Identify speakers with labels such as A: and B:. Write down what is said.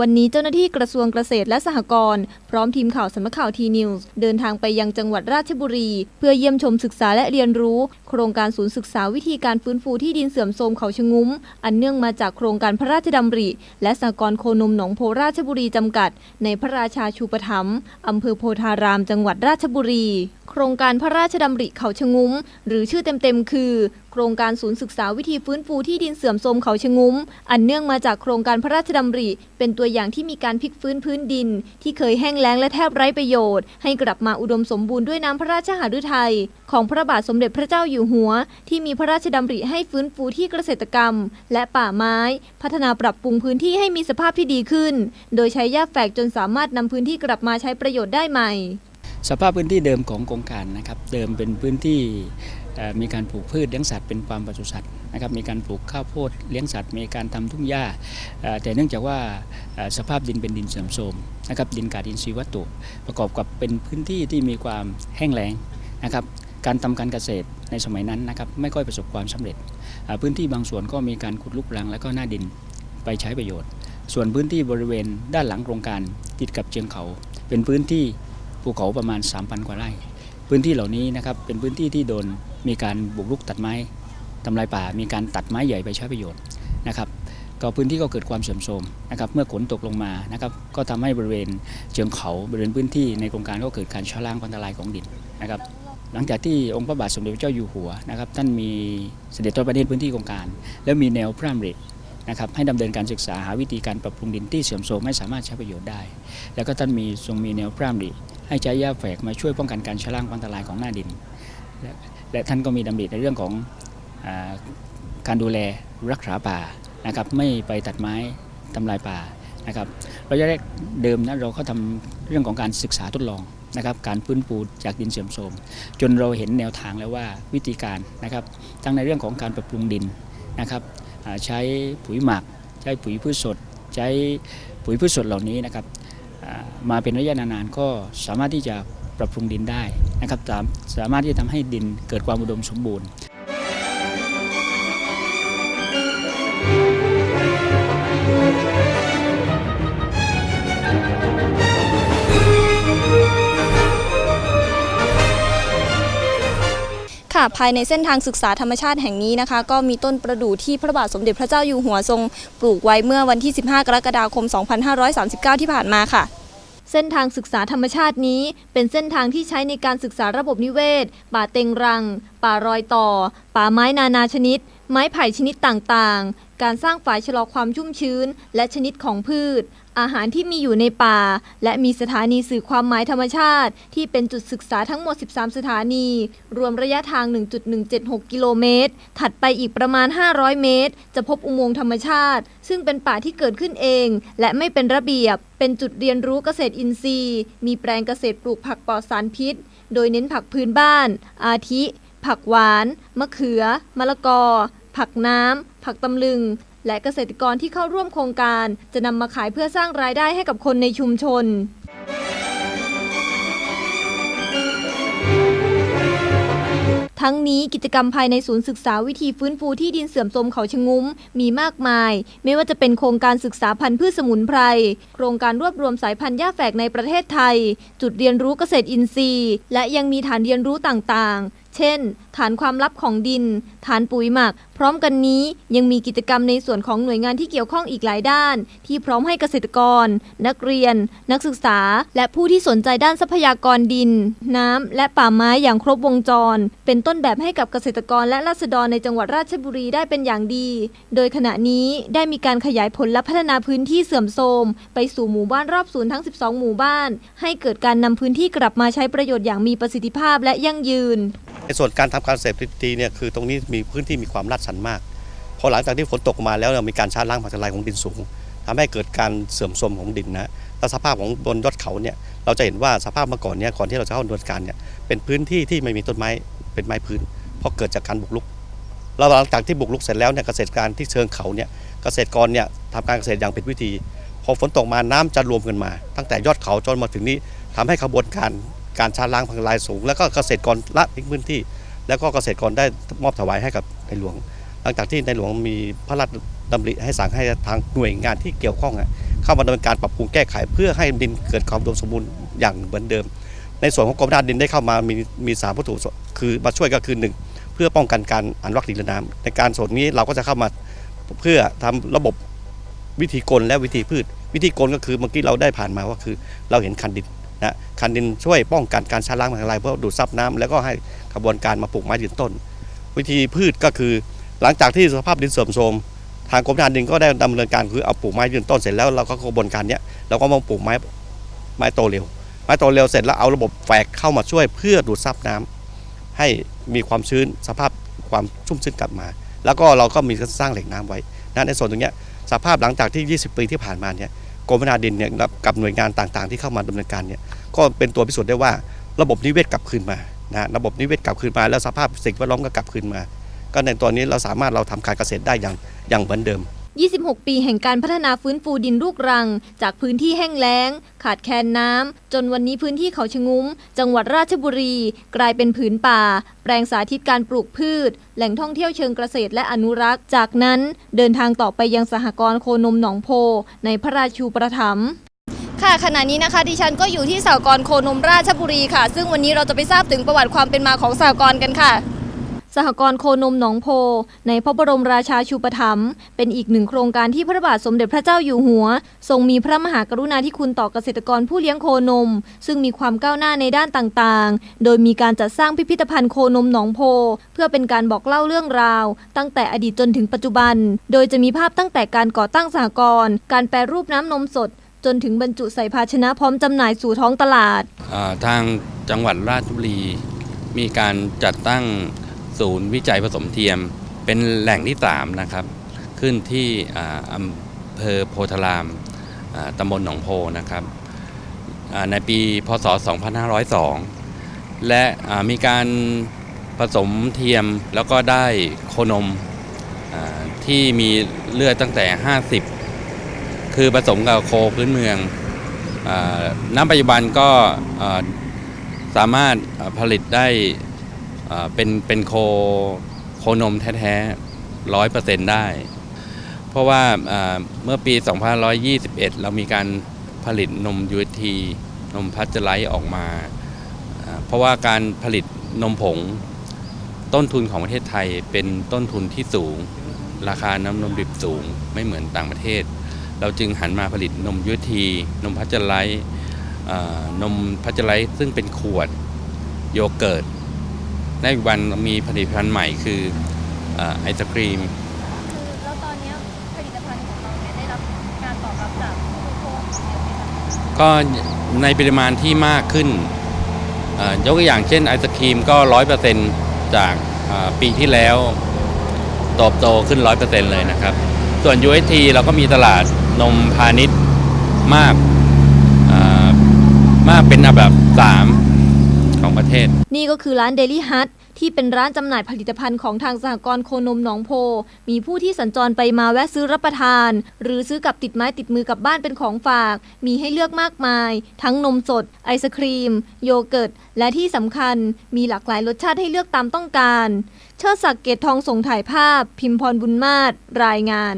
A: วันนี้เจ้าหน้าที่กระทรวงเกษตรและสหกรณ์พร้อมทีมข่าวสำนักข่าวทีนิวส์เดินทางไปยังจังหวัดราชบุรี เพื่อเยี่ยมชมศึกษาและเรียนรู้ โครงการศูนย์ศึกษาวิธีการฟื้นฟูที่ดินเสื่อมโทรมเขาชะงุ้ม อันเนื่องมาจากโครงการพระราชดำริ และสหกรณ์โคนมหนองโพราชบุรีจำกัด ในพระราชาชูปถัมภ์อำเภอโพธาราม จังหวัดราชบุรี โครงการพระราชดำริเขาชะงุ้ม หรือชื่อเต็มๆคือโครงการศูนย์ศึกษาวิธีฟื้นฟูที่ดินเสื่อมโทรมเขาชะงุ้ม อันเนื่องมาจากโครงการพระราชดำริ เป็นตัวอย่างที่มีการพลิกฟื้นพื้นดิน ที่เคยแห้งแล้งและแทบไร้ประโยชน์ ให้กลับมาอุดมสมบูรณ์ด้วยน้ำพระราชหฤทัยของพระบาทสมเด็จพระเจ้าอยู่หัว ที่มีพระราชดำริให้ฟื้นฟูที่เกษตรกรรม และป่าไม้ พัฒนาปรับปรุงพื้นที่ให้มีสภาพที่ดีขึ้น โดยใช้หญ้าแฝกจนสามารถนำพื้นที่กลับมาใช้ประโยชน์ได้ใหม่
B: สภาพพื้นที่เดิมของโครงการนะครับเดิมเป็นพื้นที่ มีการปลูกพืชเลี้ยงสัตว์เป็นฟาร์มปศุสัตว์นะครับมีการปลูกข้าวโพดเลี้ยงสัตว์ มีการทำทุ่งหญ้า แต่เนื่องจากว่าสภาพดินเป็นดินเสื่อมโทรมนะครับดินขาดอินทรีย์วัตถุ ประกอบกับเป็นพื้นที่ที่มีความแห้งแล้งนะครับการทำการเกษตรในสมัยนั้นนะครับไม่ค่อยประสบความสำเร็จ พื้นที่บางส่วนก็มีการขุดลุกรังแล้วก็หน้าดินไปใช้ประโยชน์ ส่วนพื้นที่บริเวณด้านหลังโครงการติดกับเชิงเขา เป็นพื้นที่ภูเขาประมาณ 3,000 กว่าไร่ พื้นที่เหล่านี้นะครับเป็นพื้นที่ที่โดนมีการบุกรุกตัดไม้ทำลายป่า มีการตัดไม้ใหญ่ไปใช้ประโยชน์นะครับก็พื้นที่ก็เกิดความเสื่อมโทรมนะครับเมื่อฝนตกลงมานะครับก็ทำให้บริเวณเชิงเขาบริเวณพื้นที่ในโครงการก็เกิดการชะล้างพันทลายของดินนะครับหลังจากที่องค์พระบาทสมเด็จพระเจ้าอยู่หัวนะครับท่านมีเสด็จตัวประเทศพื้นที่โครงการ แล้วมีแนวพระราชดำริ นะครับให้ดำเนินการศึกษาหาวิธีการปรับปรุงดินที่เสื่อมโทรมไม่สามารถใช้ประโยชน์ได้ แล้วก็ท่านมีทรงมีแนวพระราชดำริให้ใช้หญ้าแฝกมาช่วยป้องกันการชะล้างพังทลายของหน้าดิน และและท่านก็มีดำริในเรื่องของอการดูแลรักษาป่านะครับไม่ไปตัดไม้ทำลายป่านะครับระยะแรกเดิมนะเราก็ทำเรื่องของการศึกษาทดลองนะครับการฟื้นฟูจากดินเสื่อมโทรมจนเราเห็นแนวทางแล้วว่าวิธีการนะครับทั้งในเรื่องของการปรับปรุงดินนะครับ ใช้ปุ๋ยหมัก ใช้ปุ๋ยพืชสด ใช้ปุ๋ยพืชสดเหล่านี้นะครับมาเป็นระยะนานๆก็สามารถที่จะปรับปรุงดินได้นะครับสามารถที่จะทำให้ดินเกิดความอุดมสมบูรณ์
A: ภายในเส้นทางศึกษาธรรมชาติแห่งนี้นะคะ ก็มีต้นประดู่ที่พระบาทสมเด็จพระเจ้าอยู่หัวทรงปลูกไว้เมื่อวันที่ 15 กรกฎาคม 2539 ที่ผ่านมาค่ะ เส้นทางศึกษาธรรมชาตินี้ เป็นเส้นทางที่ใช้ในการศึกษาระบบนิเวศ ป่าเต็งรัง ป่ารอยต่อ ป่าไม้นานาชนิด ไม้ไผ่ชนิดต่างๆ การสร้างฝายชะลอความชุ่มชื้น และชนิดของพืช อาหารที่มีอยู่ในป่า และมีสถานีสื่อความหมายธรรมชาติ ที่เป็นจุดศึกษาทั้งหมด 13 สถานี รวมระยะทาง 1.176 กิโลเมตร ถัดไปอีกประมาณ 500 เมตร จะพบอุโมงค์ธรรมชาติ ซึ่งเป็นป่าที่เกิดขึ้นเอง และไม่เป็นระเบียบ เป็นจุดเรียนรู้เกษตรอินทรีย์ มีแปลงเกษตรปลูกผักปลอดสารพิษ โดยเน้นผักพื้นบ้าน อาทิ ผักหวาน มะเขือ มะละกอ ผักน้ำ ผักตำลึง และเกษตรกรที่เข้าร่วมโครงการ จะนำมาขายเพื่อสร้างรายได้ให้กับคนในชุมชนทั้งนี้กิจกรรมภายในศูนย์ศึกษาวิธีฟื้นฟูที่ดินเสื่อมโทรมเขาชะงุ้มมีมากมาย ไม่ว่าจะเป็นโครงการศึกษาพันธุ์พืชสมุนไพร โครงการรวบรวมสายพันธุ์หญ้าแฝกในประเทศไทย จุดเรียนรู้เกษตรอินทรีย์ และยังมีฐานเรียนรู้ต่างๆ เช่น ฐานความลับของดิน ฐานปุ๋ยหมัก พร้อมกันนี้ยังมีกิจกรรมในส่วนของหน่วยงานที่เกี่ยวข้องอีกหลายด้าน ที่พร้อมให้เกษตรกร นักเรียน นักศึกษา และผู้ที่สนใจด้านทรัพยากรดิน น้ำ และป่าไม้อย่างครบวงจร เป็นต้นแบบให้กับเกษตรกรและราษฎรในจังหวัดราชบุรีได้เป็นอย่างดี โดยขณะนี้ได้มีการขยายผลและพัฒนาพื้นที่เสื่อมโทรมไปสู่หมู่บ้านรอบศูนย์ทั้ง 12 หมู่บ้าน ให้เกิดการนำพื้นที่กลับมาใช้ประโยชน์อย่างมีประสิทธิภาพและยั่งยืน
C: ใน ส่วนการทำการเกษตรทฤษฎีเนี่ยคือตรงนี้มีพื้นที่มีความลาดชันมากพอหลังจากที่ฝนตกมาแล้วเนี่ยมีการชาล้างผักทลายของดินสูงทำให้เกิดการเสื่อมโทรมของดินนะแล้วสภาพของบนยอดเขาเนี่ยเราจะเห็นว่าสภาพเมื่อก่อนเนี่ยก่อนที่เราจะเข้าดำเนินการเนี่ยเป็นพื้นที่ที่ไม่มีต้นไม้เป็นไม้พื้นเพราะเกิดจากการบุกรุกแล้วหลังจากที่บุกรุกเสร็จแล้วเนี่ยเกษตรการที่เชิงเขาเนี่ยเกษตรกรเนี่ยทำการเกษตรอย่างเป็นวิธี พอฝนตกมาน้ำจะรวมกันมา ตั้งแต่ยอดเขาจนมาถึงนี้ทำให้ขบวนการ การชาล้างพังลายสูง แล้วก็เกษตรกรละทิ้งพื้นที่ แล้วก็เกษตรกรได้มอบถวายให้กับในหลวง หลังจากที่ในหลวงมีพระราชดำริให้สั่งให้ทางหน่วยงานที่เกี่ยวข้องเข้ามาดำเนินการปรับปรุงแก้ไข เพื่อให้ดินเกิดความอุดมสมบูรณ์อย่างเหมือนเดิม ในส่วนของกรมพัฒนดินได้เข้ามามีมีสามวัตถุคือมาช่วยก็คือหนึ่งเพื่อป้องกันการอนุรักษ์ดินและน้ำในการส่วนนี้เราก็จะเข้ามาเพื่อทำระบบวิธีกลและวิธีพืช วิธีกลก็คือเมื่อกี้เราได้ผ่านมาว่าคือ เราเห็นคันดิน คันดินช่วยป้องกันการชะล้างทางลายเพื่อดูดซับน้ำแล้วก็ให้กระบวนการมาปลูกไม้ยืนต้น วิธีพืชก็คือหลังจากที่สภาพดินเสื่อมโทรมทางกรมธนาดินก็ได้ดำเนินการคือเอาปลูกไม้ยืนต้นเสร็จแล้วเราก็กระบวนการนี้เราก็มาปลูกไม้ไม้โตเร็ว ไม้โตเร็วเสร็จแล้วเอาระบบแฝกเข้ามาช่วยเพื่อดูดซับน้ำให้มีความชื้นสภาพความชุ่มชื้นกลับมา แล้วก็เราก็มีการสร้างแหล่งน้ำไว้นะในส่วนตรงนี้สภาพหลังจากที่ 20 ปีที่ผ่านมาเนี่ยกรมพัฒนาดินเนี่ยกับหน่วยงานต่างๆ ที่เข้ามาดำเนินการเนี่ย ก็เป็นตัวพิสูจน์ได้ว่าระบบนิเวศกลับคืนมานะระบบนิเวศกลับคืนมา แล้วสภาพสิ่งแวดล้อมก็กลับคืนมา ก็ในตัวนี้เราสามารถเราทำการเกษตรได้อย่างอย่างเหมือนเดิม
A: 26 ปีแห่งการพัฒนาฟื้นฟูดินลูกรัง จากพื้นที่แห้งแล้ง ขาดแคลนน้ำ จนวันนี้พื้นที่เขาชะงุ้ม จังหวัดราชบุรี กลายเป็นผืนป่า แปลงสาธิตการปลูกพืช แหล่งท่องเที่ยวเชิงเกษตรและอนุรักษ์ จากนั้นเดินทางต่อไปยังสหกรณ์โคนมหนองโพ ในพระราชูประถม ค่ะขณะนี้นะคะดิฉันก็อยู่ที่สหกรณ์โคนมราชบุรีค่ะ ซึ่งวันนี้เราจะไปทราบถึงประวัติความเป็นมาของสหกรณ์กันค่ะ สหกรณ์โคนมหนองโพ ในพระบรมราชาชูปถัมภ์เป็นอีกหนึ่งโครงการที่พระบาทสมเด็จพระเจ้าอยู่หัว ทรงมีพระมหากรุณาธิคุณต่อเกษตรกรผู้เลี้ยงโคนม ซึ่งมีความก้าวหน้าในด้านต่างๆ โดยมีการจัดสร้างพิพิธภัณฑ์โคนมหนองโพ เพื่อเป็นการบอกเล่าเรื่องราว ตั้งแต่อดีตจนถึงปัจจุบัน โดยจะมีภาพตั้งแต่การก่อตั้งสหกรณ์การแปรรูปน้ำนมสด จนถึงบรรจุใส่ภาชนะพร้อมจำหน่ายสู่ท้องตลาด
D: ทางจังหวัดราชบุรี มีการจัดตั้งศูนย์วิจัยผสมเทียม เป็นแหล่งที่ 3 นะครับ ขึ้นที่อำเภอโพธารามตำบลหนองโพนะครับในปีพศ 2502 และมีการผสมเทียมแล้วก็ได้โคนมที่มีเลือดตั้งแต่ 50 คือผสมกับโคพื้นเมืองอ่าณปัจจุบันก็สามารถผลิตได้เป็นเป็นโคโคนมแท้ๆร้อยเปอร์เซ็นต์ได้ เพราะว่าเมื่อปี 2521 เรามีการผลิตนม UT นมพัชไลท์ออกมาอ่าเพราะว่าการผลิตนมผงต้นทุนของประเทศไทยเป็นต้นทุนที่สูง ราคาน้ำนมดิบสูงไม่เหมือนต่างประเทศ เราจึงหันมาผลิตนมยุทธีนมพัชไลท์อ่านมพัชไลท์ซึ่งเป็นขวดโยเกิร์ตในปัจจุบันมีผลิตภัณฑ์ใหม่คืออาไอศครีม
A: แล้วตอนนี้ผลิตภัณฑ์ของเราเนี่ยได้รับการตอบรับจากผู้บริโภคเยอะไหมคะ
D: ก็ในปริมาณที่มากขึ้นอ่ายกตัวอย่างเช่นไอศครีมก็ร้อยเปอร์เซ็นจากอ่าปีที่แล้วโตบโตขึ้นร้อยเปอร์เซ็นเลยนะครับ ส่วน UST เราก็มีตลาดนมพาณิชย์มากอ่ามากเป็นอันดับ3 ของประเทศ
A: นี่ก็คือร้าน Daily Hut ที่เป็นร้านจำหน่ายผลิตภัณฑ์ของทางสหกรณ์โคนมหนองโพ มีผู้ที่สัญจรไปมาแวะซื้อรับประทาน หรือซื้อกับติดไม้ติดมือกลับบ้านเป็นของฝาก มีให้เลือกมากมาย ทั้งนมสด ไอศครีม โยเกิร์ต และที่สำคัญมีหลากหลายรสชาติให้เลือกตามต้องการ เชิดศักดิ์เกตทองส่งถ่ายภาพ พิมพรบุญมาศรายงาน